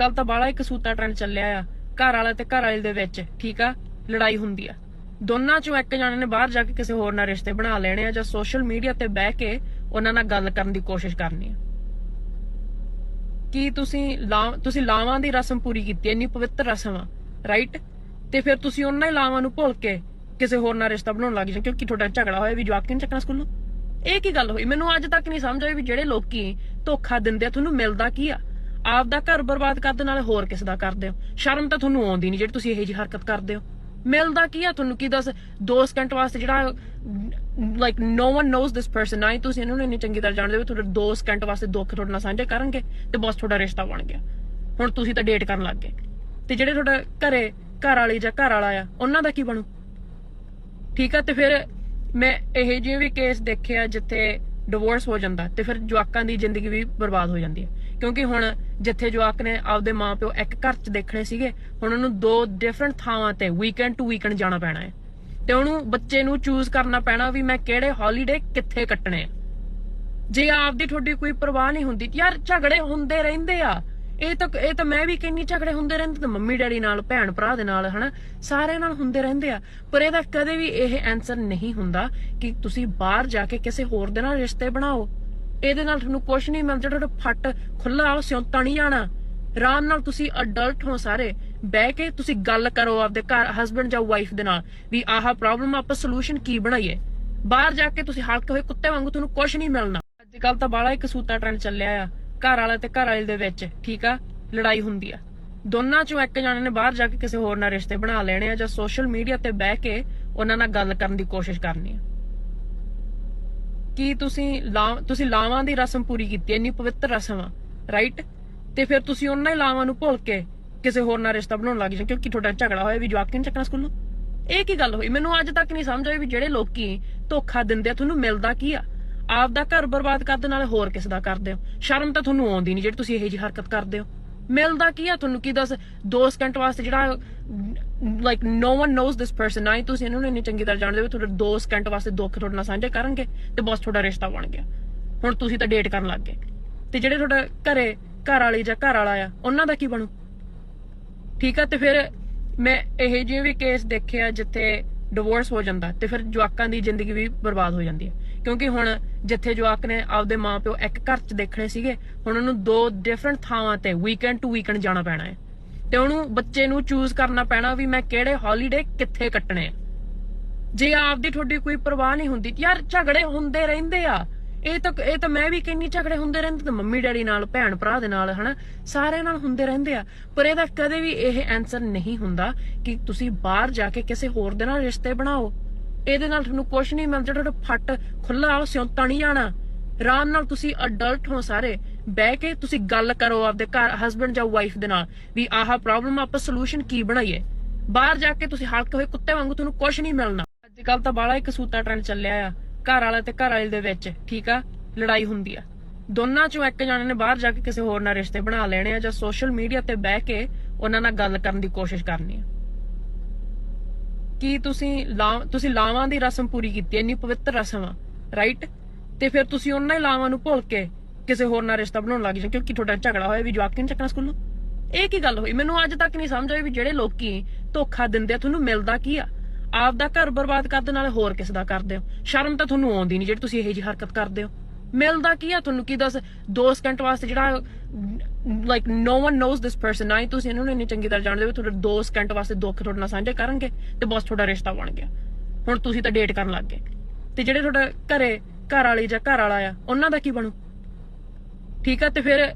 ਕੱਲ ਤਾਂ ਬਾਲਾ ਇੱਕ ਸੂਤਾ ਟ੍ਰੈਂਡ ਚੱਲਿਆ ਆ ਘਰ ਵਾਲੇ ਤੇ ਘਰ ਵਾਲੇ ਦੇ ਵਿੱਚ ਠੀਕ ਆ? ਲੜਾਈ ਹੁੰਦੀ ਆ। ਦੋਨਾਂ ਚੋਂ ਇੱਕ ਜਣੇ ਨੇ ਬਾਹਰ ਜਾ ਕੇ ਕਿਸੇ ਹੋਰ ਨਾਲ ਰਿਸ਼ਤੇ ਬਣਾ ਲੈਣੇ ਆ ਜਾਂ ਸੋਸ਼ਲ ਮੀਡੀਆ ਤੇ ਬਹਿ ਕੇ ਉਹਨਾਂ ਨਾਲ ਗੱਲ ਕਰਨ ਦੀ ਕੋਸ਼ਿਸ਼ ਕਰਨੀ ਆ। ਕੀ ਤੁਸੀਂ ਤੁਸੀਂ ਲਾਵਾਂ ਦੀ ਰਸਮ ਪੂਰੀ ਕੀਤੀ ਹੈ, ਇੰਨੀ ਪਵਿੱਤਰ ਰਸਮ ਆ ਰਾਈਟ ਤੇ ਫਿਰ ਤੁਸੀਂ ਉਹਨਾਂ ਹੀ ਲਾਵਾਂ ਨੂੰ ਭੁੱਲ ਕੇ ਕਿਸੇ ਹੋਰ ਨਾਲ ਰਿਸ਼ਤਾ ਬਣਾਉਣ ਲੱਗ ਜਾਂਦੇ ਕਿਉਂਕਿ ਤੁਹਾਡਾ ਝਗੜਾ ਹੋਇਆ ਵੀ ਜਵਾਕ ਕਿਉਂ ਚੱਕਣਾ ਸਕੂਲੋਂ? ਇਹ ਕੀ ਗੱਲ ਹੋਈ? ਮੈਨੂੰ ਅੱਜ ਤੱਕ ਨਹੀਂ ਸਮਝ ਆਈ ਵੀ ਜਿਹੜੇ ਲੋਕੀ ਧੋਖਾ ਦਿੰਦੇ ਆ ਤੁਹਾਨੂੰ ਮਿਲਦਾ ਕੀ ਆ? ਆਪ ਦਾ ਘਰ ਬਰਬਾਦ ਕਰਦੇ ਨਾਲ ਹੋਰ ਕਿਸ ਦਾ ਕਰਦੇ ਹੋ ਸ਼ਰਮ ਤਾਂ ਤੁਹਾਨੂੰ ਆਉਂਦੀ ਨਹੀਂ ਜਿਹੜੀ ਤੁਸੀਂ ਇਹੋ ਜਿਹੀ ਹਰਕਤ ਕਰਦੇ ਹੋ। ਮਿਲਦਾ ਕੀ ਆ ਤੁਹਾਨੂੰ? ਕੀ ਦੱਸ? 2 ਸਕਿੰਟ ਵਾਸਤੇ ਜਿਹੜਾ like no one knows this person ਨਾ ਹੀ ਤੁਸੀਂ ਇਹਨੂੰ ਇੰਨੀ ਚੰਗੀ ਤਰ੍ਹਾਂ ਜਾਣਦੇ ਹੋ ਤੁਹਾਡੇ 2 ਸਕਿੰਟ ਵਾਸਤੇ ਦੁੱਖ ਤੁਹਾਡੇ ਨਾਲ ਸਾਂਝੇ ਕਰਨਗੇ ਤੇ ਬਸ ਤੁਹਾਡਾ ਰਿਸ਼ਤਾ ਬਣ ਗਿਆ। ਹੁਣ ਤੁਸੀਂ ਤਾਂ ਡੇਟ ਕਰਨ ਲੱਗ ਗਏ। ਤੇ ਜਿਹੜੇ ਤੁਹਾਡਾ ਘਰੇ ਘਰ ਵਾਲੀ ਜਾਂ ਘਰ ਵਾਲਾ ਆ, ਉਹਨਾਂ ਦਾ ਕੀ ਬਣੂ? ਠੀਕ ਆ, ਤੇ ਫਿਰ ਮੈਂ ਇਹ ਜਿਹੇ ਵੀ ਕੇਸ ਦੇਖਿਆ ਜਿੱਥੇ ਡਿਵੋਰਸ ਹੋ ਜਾਂਦਾ ਤੇ ਫਿਰ ਜਵਾਕਾਂ ਦੀ ਜ਼ਿੰਦਗੀ ਵੀ ਬਰਬਾਦ ਹੋ ਜਾਂਦੀ ਹੈ ਕਿਉਂਕਿ ਹੁਣ ਜਿੱਥੇ ਜਵਾਕ ਨੇ ਆਪਦੇ ਮਾਪਿਓ ਇੱਕ ਘਰ 'ਚ ਦੇਖਣੇ ਸੀਗੇ, ਹੁਣ ਉਹਨੂੰ ਦੋ ਡਿਫਰੈਂਟ ਥਾਵਾਂ ਤੇ ਵੀਕਐਂਡ ਟੂ ਵੀਕਐਂਡ ਜਾਣਾ ਪੈਣਾ ਹੈ। ਤੇ ਉਹਨੂੰ ਬੱਚੇ ਨੂੰ ਚੂਜ਼ ਕਰਨਾ ਪੈਣਾ ਵੀ ਮੈਂ ਕਿਹੜੇ ਹੌਲੀਡੇ ਕਿੱਥੇ ਕੱਟਣੇ ਆ। ਜੇ ਆਪਦੀ ਤੁਹਾਡੀ ਕੋਈ ਪਰਵਾਹ ਨਹੀਂ ਹੁੰਦੀ, ਯਾਰ ਝਗੜੇ ਹੁੰਦੇ ਰਹਿੰਦੇ ਆ। ਇਹ ਤਾਂ ਇਹ ਤਾਂ ਮੈਂ ਵੀ ਕਹਿੰਨੀ ਝਗੜੇ ਹੁੰਦੇ ਰਹਿੰਦੇ ਤੇ ਮੰਮੀ ਡੈਡੀ ਨਾਲ, ਭੈਣ ਭਰਾ ਦੇ ਨਾਲ, ਹਨਾ? ਸਾਰਿਆਂ ਨਾਲ ਹੁੰਦੇ ਰਹਿੰਦੇ ਆ। ਪਰ ਇਹਦਾ ਕਦੇ ਵੀ ਇਹ ਆਨਸਰ ਨਹੀਂ ਹੁੰਦਾ ਕਿ ਤੁਸੀਂ ਬਾਹਰ ਜਾ ਕੇ ਕਿਸੇ ਹੋਰ ਦੇ ਨਾਲ ਰਿਸ਼ਤੇ ਬਣਾਓ। ਇਹਦੇ ਨਾਲ ਤੁਹਾਨੂੰ ਕੁਝ ਨਹੀਂ ਮਿਲਦਾ ਤੁਹਾਡਾ ਫੱਟ ਖੁੱਲਾ ਉਹ ਸਿਉਂਤਾ ਨਹੀਂ ਜਾਣਾ। ਆਰਾਮ ਨਾਲ ਤੁਸੀਂ ਅਡਲਟ ਹੋ ਸਾਰੇ, ਬਹਿ ਕੇ ਤੁਸੀਂ ਗੱਲ ਕਰੋ ਆਪਦੇ ਘਰ ਹਸਬੰਡ ਜਾਂ ਵਾਈਫ ਦੇ ਨਾਲ, ਵੀ ਆਹ ਪ੍ਰੋਬਲਮ ਆਪਾਂ ਸੋਲੂਸ਼ਨ ਕੀ ਬਣਾਈਏ? ਬਾਹਰ ਜਾ ਕੇ ਤੁਸੀਂ ਹਲਕੇ ਹੋਏ ਕੁੱਤੇ ਵਾਂਗੂ ਤੁਹਾਨੂੰ ਕੁਝ ਨਹੀਂ ਮਿਲਣਾ। ਅੱਜ ਕੱਲ ਤਾਂ ਬਾਲਾ ਇੱਕ ਸੂਤਾ ਟ੍ਰੈਂਡ ਚੱਲਿਆ ਆ, ਘਰ ਵਾਲਾ ਤੇ ਘਰ ਵਾਲੇ ਦੇ ਵਿੱਚ, ਠੀਕ ਆ? ਲੜਾਈ ਹੁੰਦੀ ਆ। ਦੋਨਾਂ ਚੋਂ ਇੱਕ ਜਣੇ ਨੇ ਬਾਹਰ ਜਾ ਕੇ ਕਿਸੇ ਹੋਰ ਨਾਲ ਰਿਸ਼ਤੇ ਬਣਾ ਲੈਣੇ ਆ ਜਾਂ ਸੋਸ਼ਲ ਮੀਡੀਆ ਤੇ ਬਹਿ ਕੇ ਉਹਨਾਂ ਨਾਲ ਗੱਲ ਕਰਨ ਦੀ ਕੋਸ਼ਿਸ਼ ਕਰਨੀ ਆ। ਕੀ ਤੁਸੀਂ ਤੁਸੀਂ ਲਾਵਾਂ ਦੀ ਰਸਮ ਪੂਰੀ ਕੀਤੀ, ਇੰਨੀ ਪਵਿੱਤਰ ਰਸਮ ਆ ਰਾਈਟ ਤੇ ਫਿਰ ਤੁਸੀਂ ਉਹਨਾਂ ਹੀ ਲਾਵਾਂ ਨੂੰ ਭੁੱਲ ਕੇ ਕਿਸੇ ਹੋਰ ਨਾਲ ਰਿਸ਼ਤਾ ਬਣਾਉਣ ਲੱਗ ਜਾਂਦੇ ਕਿਉਂਕਿ ਤੁਹਾਡਾ ਝਗੜਾ ਹੋਇਆ ਵੀ ਜਵਾਕ ਕਿਉਂ ਚੱਕਣਾ ਸਕੂਲੋਂ? ਇਹ ਕੀ ਗੱਲ ਹੋਈ? ਮੈਨੂੰ ਅੱਜ ਤੱਕ ਨਹੀਂ ਸਮਝ ਆਈ ਵੀ ਜਿਹੜੇ ਲੋਕੀ ਧੋਖਾ ਦਿੰਦੇ ਆ, ਤੁਹਾਨੂੰ ਮਿਲਦਾ ਕੀ ਆ? ਆਪ ਦਾ ਘਰ ਬਰਬਾਦ ਕਰਦੇ ਨਾਲ ਹੋਰ ਕਿਸ ਦਾ ਕਰਦੇ ਹੋ? ਸ਼ਰਮ ਤਾਂ ਤੁਹਾਨੂੰ ਆਉਂਦੀ ਨਹੀਂ ਜਿਹੜੀ ਤੁਸੀਂ ਇਹੋ ਜਿਹੀ ਹਰਕਤ ਕਰਦੇ ਹੋ। ਮਿਲਦਾ ਕੀ ਆ ਤੁਹਾਨੂੰ? ਕੀ ਦੱਸ 2 ਸਕਿੰਟ ਵਾਸਤੇ ਜਿਹੜਾ like no one knows this person ਨਾ ਹੀ ਤੁਸੀਂ ਇਹਨੂੰ ਇੰਨੀ ਚੰਗੀ ਤਰ੍ਹਾਂ ਜਾਣਦੇ ਹੋ ਤੁਹਾਡੇ 2 ਸਕਿੰਟ ਵਾਸਤੇ ਦੁੱਖ ਤੁਹਾਡੇ ਨਾਲ ਸਾਂਝੇ ਕਰਨਗੇ ਤੇ ਬਸ ਤੁਹਾਡਾ ਰਿਸ਼ਤਾ ਬਣ ਗਿਆ। ਹੁਣ ਤੁਸੀਂ ਤਾਂ ਡੇਟ ਕਰਨ ਲੱਗ ਗਏ। ਤੇ ਜਿਹੜੇ ਤੁਹਾਡਾ ਘਰੇ ਘਰ ਵਾਲੀ ਜਾਂ ਘਰ ਵਾਲਾ ਆ, ਉਹਨਾਂ ਦਾ ਕੀ ਬਣੂ? ਠੀਕ ਆ, ਤੇ ਫਿਰ ਮੈਂ ਇਹ ਜਿਹੇ ਵੀ ਕੇਸ ਦੇਖੇ ਆ ਜਿੱਥੇ ਡਿਵੋਰਸ ਹੋ ਜਾਂਦਾ ਤੇ ਫਿਰ ਜਵਾਕਾਂ ਦੀ ਜ਼ਿੰਦਗੀ ਵੀ ਬਰਬਾਦ ਹੋ ਜਾਂਦੀ ਹੈ ਕਿਉਂਕਿ ਹੁਣ ਜਿੱਥੇ ਜਵਾਕ ਨੇ ਆਪਦੇ ਮਾਪਿਓ ਇੱਕ ਘਰ 'ਚ ਦੇਖਣੇ ਸੀਗੇ, ਹੁਣ ਉਹਨੂੰ ਦੋ ਡਿਫਰੈਂਟ ਥਾਵਾਂ ਤੇ ਵੀਕਐਂਡ ਟੂ ਵੀਕਐਂਡ ਜਾਣਾ ਪੈਣਾ ਹੈ। ਤੇ ਉਹਨੂੰ ਬੱਚੇ ਨੂੰ ਚੂਜ਼ ਕਰਨਾ ਪੈਣਾ ਵੀ ਮੈਂ ਕਿਹੜੇ ਹੌਲੀਡੇ ਕਿੱਥੇ ਕੱਟਣੇ ਜੇ ਆਪਦੀ ਤੁਹਾਡੀ ਕੋਈ ਪਰਵਾਹ ਨਹੀਂ ਹੁੰਦੀ ਯਾਰ ਝਗੜੇ ਹੁੰਦੇ ਰਹਿੰਦੇ ਆ। ਇਹ ਤਾਂ ਇਹ ਤਾਂ ਮੈਂ ਵੀ ਕਹਿੰਨੀ ਝਗੜੇ ਹੁੰਦੇ ਰਹਿੰਦੇ ਤੇ ਮੰਮੀ ਡੈਡੀ ਨਾਲ, ਭੈਣ ਭਰਾ ਦੇ ਨਾਲ, ਹਨਾ? ਸਾਰਿਆਂ ਨਾਲ ਹੁੰਦੇ ਰਹਿੰਦੇ ਆ। ਪਰ ਇਹਦਾ ਕਦੇ ਵੀ ਇਹ ਆਨਸਰ ਨਹੀਂ ਹੁੰਦਾ ਕਿ ਤੁਸੀਂ ਬਾਹਰ ਜਾ ਕੇ ਕਿਸੇ ਹੋਰ ਦੇ ਨਾਲ ਰਿਸ਼ਤੇ ਬਣਾਓ। ਇਹਦੇ ਨਾਲ ਤੁਹਾਨੂੰ ਕੁਝ ਨਹੀਂ ਮਿਲਦਾ ਤੁਹਾਡਾ ਫੱਟ ਖੁੱਲਾ ਉਹ ਸਿਉਂਤਾ ਨਹੀਂ ਜਾਣਾ। ਆਰਾਮ ਨਾਲ ਤੁਸੀਂ ਅਡਲਟ ਹੋ ਸਾਰੇ। ਬਹਿ ਕੇ ਤੁਸੀਂ ਗੱਲ ਕਰੋ ਆਪਦੇ ਘਰ ਹਸਬੰਡ ਜਾਂ ਵਾਈਫ ਦੇ ਨਾਲ ਵੀ ਆਹ ਪ੍ਰੋਬਲਮ ਆਪਾਂ ਸੋਲੂਸ਼ਨ ਕੀ ਬਣਾਈਏ? ਬਾਹਰ ਜਾ ਕੇ ਤੁਸੀਂ ਹਲਕੇ ਹੋਏ ਕੁੱਤੇ ਵਾਂਗੂ ਤੁਹਾਨੂੰ ਕੁਝ ਨਹੀਂ ਮਿਲਣਾ। ਅੱਜ ਕੱਲ ਤਾਂ ਬਾਲਾ ਇੱਕ ਸੂਤਾ ਟ੍ਰੈਂਡ ਚੱਲਿਆ ਆ ਘਰ ਵਾਲੇ ਤੇ ਘਰ ਵਾਲੇ ਦੇ ਵਿੱਚ ਠੀਕ ਆ? ਲੜਾਈ ਹੁੰਦੀ ਆ। ਦੋਨਾਂ ਚੋਂ ਇੱਕ ਜਣੇ ਨੇ ਬਾਹਰ ਜਾ ਕੇ ਕਿਸੇ ਹੋਰ ਨਾਲ ਰਿਸ਼ਤੇ ਬਣਾ ਲੈਣੇ ਆ ਜਾਂ ਸੋਸ਼ਲ ਮੀਡੀਆ ਤੇ ਬਹਿ ਕੇ ਉਹਨਾਂ ਨਾਲ ਗੱਲ ਕਰਨ ਦੀ ਕੋਸ਼ਿਸ਼ ਕਰਨੀ ਆ। ਕੀ ਤੁਸੀਂ ਲਾ- ਤੁਸੀਂ ਲਾਵਾਂ ਦੀ ਰਸਮ ਪੂਰੀ ਕੀਤੀ ਹੈ, ਇੰਨੀ ਪਵਿੱਤਰ ਰਸਮ ਆ ਰਾਈਟ ਤੇ ਫਿਰ ਤੁਸੀਂ ਉਹਨਾਂ ਹੀ ਲਾਵਾਂ ਨੂੰ ਭੁੱਲ ਕੇ ਕਿਸੇ ਹੋਰ ਨਾਲ ਰਿਸ਼ਤਾ ਬਣਾਉਣ ਲੱਗ ਜਾਂਦੇ ਕਿਉਂਕਿ ਤੁਹਾਡਾ ਝਗੜਾ ਹੋਇਆ ਵੀ ਜਵਾਕ ਕਿਉਂ ਚੱਕਣਾ ਸਕੂਲੋਂ? ਇਹ ਕੀ ਗੱਲ ਹੋਈ? ਮੈਨੂੰ ਅੱਜ ਤੱਕ ਨਹੀਂ ਸਮਝ ਆਈ ਵੀ ਜਿਹੜੇ ਲੋਕੀ ਧੋਖਾ ਦਿੰਦੇ ਆ, ਤੁਹਾਨੂੰ ਮਿਲਦਾ ਕੀ ਆ? ਆਪ ਦਾ ਘਰ ਬਰਬਾਦ ਕਰਦੇ ਨਾਲ ਹੋਰ ਕਿਸ ਦਾ ਕਰਦੇ ਹੋ? ਸ਼ਰਮ ਤਾਂ ਤੁਹਾਨੂੰ ਆਉਂਦੀ ਨਹੀਂ ਜਿਹੜੀ ਤੁਸੀਂ ਇਹੋ ਜਿਹੀ ਹਰਕਤ ਕਰਦੇ ਹੋ। ਮਿਲਦਾ ਕੀ ਆ ਤੁਹਾਨੂੰ? ਕੀ ਦੱਸ? 2 ਸਕਿੰਟ ਵਾਸਤੇ ਜਿਹੜਾ like no one knows this person ਨਾ ਹੀ ਤੁਸੀਂ ਇਹਨੂੰ ਇੰਨੀ ਚੰਗੀ ਤਰ੍ਹਾਂ ਜਾਣਦੇ ਹੋ ਤੁਹਾਡੇ 2 ਸਕਿੰਟ ਵਾਸਤੇ ਦੁੱਖ ਤੁਹਾਡੇ ਨਾਲ ਸਾਂਝੇ ਕਰਨਗੇ ਤੇ ਬਸ ਤੁਹਾਡਾ ਰਿਸ਼ਤਾ ਬਣ ਗਿਆ। ਹੁਣ ਤੁਸੀਂ ਤਾਂ ਡੇਟ ਕਰਨ ਲੱਗ ਗਏ। ਤੇ ਜਿਹੜੇ ਤੁਹਾਡਾ ਘਰੇ ਘਰ ਵਾਲੀ ਜਾਂ ਘਰ ਵਾਲਾ ਆ, ਉਹਨਾਂ ਦਾ ਕੀ ਬਣੂ? ਠੀਕ ਆ, ਤੇ ਫਿਰ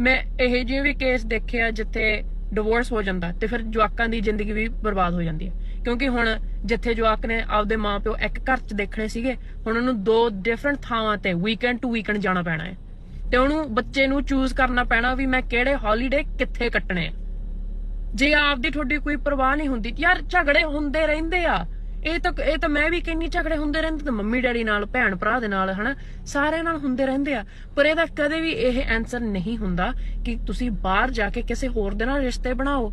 ਮੈਂ ਇਹ ਜਿਹੇ ਵੀ ਕੇਸ ਦੇਖੇ ਆ ਜਿੱਥੇ ਡਿਵੋਰਸ ਹੋ ਜਾਂਦਾ ਤੇ ਫਿਰ ਜਵਾਕਾਂ ਦੀ ਜ਼ਿੰਦਗੀ ਵੀ ਬਰਬਾਦ ਹੋ ਜਾਂਦੀ ਹੈ ਕਿਉਂਕਿ ਹੁਣ ਜਿੱਥੇ ਜਵਾਕ ਨੇ ਆਪਦੇ ਮਾਪਿਓ ਇੱਕ ਘਰ 'ਚ ਦੇਖਣੇ ਸੀਗੇ, ਹੁਣ ਉਹਨੂੰ ਦੋ ਡਿਫਰੈਂਟ ਥਾਵਾਂ ਤੇ ਵੀਕਐਂਡ ਟੂ ਵੀਕਐਂਡ ਜਾਣਾ ਪੈਣਾ ਹੈ। ਤੇ ਉਹਨੂੰ ਬੱਚੇ ਨੂੰ ਚੂਜ਼ ਕਰਨਾ ਪੈਣਾ ਵੀ ਮੈਂ ਕਿਹੜੇ ਹੌਲੀਡੇ ਕਿੱਥੇ ਕੱਟਣੇ ਆ। ਜੇ ਆਪਦੀ ਤੁਹਾਡੀ ਕੋਈ ਪਰਵਾਹ ਨਹੀਂ ਹੁੰਦੀ, ਯਾਰ ਝਗੜੇ ਹੁੰਦੇ ਰਹਿੰਦੇ ਆ। ਇਹ ਤਾਂ ਇਹ ਤਾਂ ਮੈਂ ਵੀ ਕਹਿੰਨੀ ਝਗੜੇ ਹੁੰਦੇ ਰਹਿੰਦੇ ਤੇ ਮੰਮੀ ਡੈਡੀ ਨਾਲ, ਭੈਣ ਭਰਾ ਦੇ ਨਾਲ, ਹਨਾ? ਸਾਰਿਆਂ ਨਾਲ ਹੁੰਦੇ ਰਹਿੰਦੇ ਆ। ਪਰ ਇਹਦਾ ਕਦੇ ਵੀ ਇਹ ਆਨਸਰ ਨਹੀਂ ਹੁੰਦਾ ਕਿ ਤੁਸੀਂ ਬਾਹਰ ਜਾ ਕੇ ਕਿਸੇ ਹੋਰ ਦੇ ਨਾਲ ਰਿਸ਼ਤੇ ਬਣਾਓ।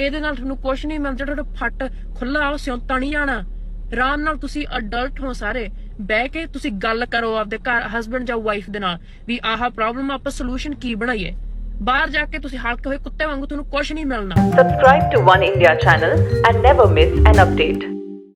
ਇਹਦੇ ਨਾਲ ਤੁਹਾਨੂੰ ਕੁਝ ਨਹੀਂ ਮਿਲਦਾ, ਤੁਹਾਡਾ ਫੱਟ ਖੁੱਲਾ ਉਹ ਸਿਉਂਤਾ ਨਹੀਂ ਜਾਣਾ। ਆਰਾਮ ਨਾਲ ਤੁਸੀਂ ਅਡਲਟ ਹੋ ਸਾਰੇ। ਬਹਿ ਕੇ ਤੁਸੀਂ ਗੱਲ ਕਰੋ ਆਪਦੇ ਘਰ ਹਸਬੰਡ ਜਾਂ ਵਾਈਫ ਦੇ ਨਾਲ ਵੀ ਆਹ ਪ੍ਰੋਬਲਮ ਆਪਾਂ ਸੋਲੂਸ਼ਨ ਕੀ ਬਣਾਈਏ? ਬਾਹਰ ਜਾ ਕੇ ਤੁਸੀਂ ਹਲਕੇ ਹੋਏ ਕੁੱਤੇ ਵਾਂਗੂ ਤੁਹਾਨੂੰ ਕੁਝ ਨਹੀਂ ਮਿਲਣਾ। Subscribe to One India channel and never miss an update.